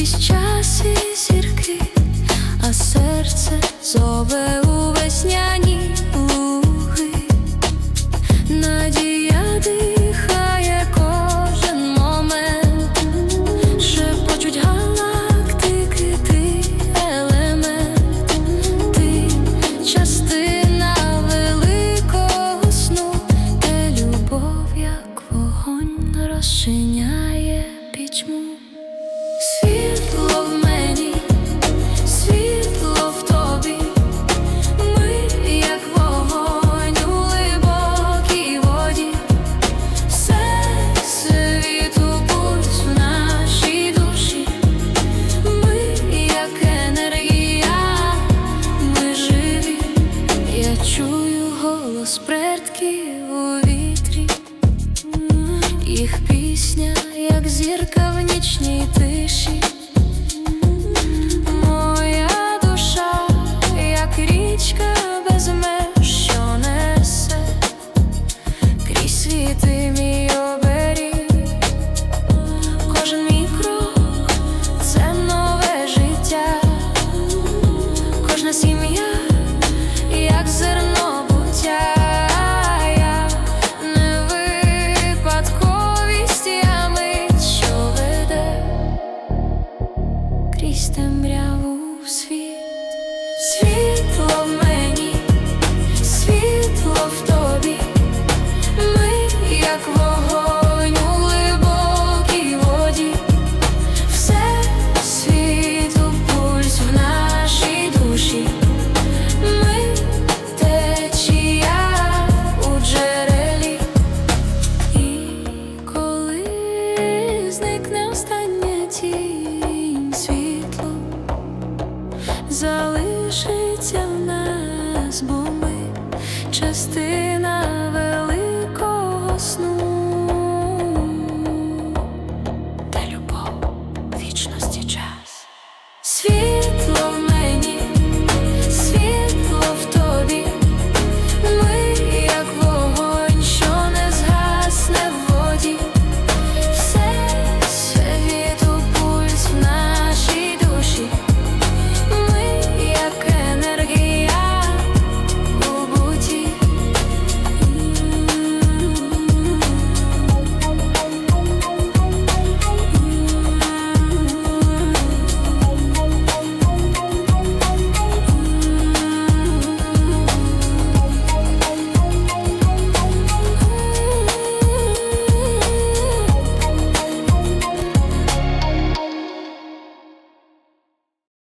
крізь час і зірки, а серце зове у весняні луги. Надія дихає кожен момент, шепочуть галактики, ти елемент, ти частина великого сну, де любов, як вогонь, розчиняє пітьму. залишиться в нас, бо ми частина.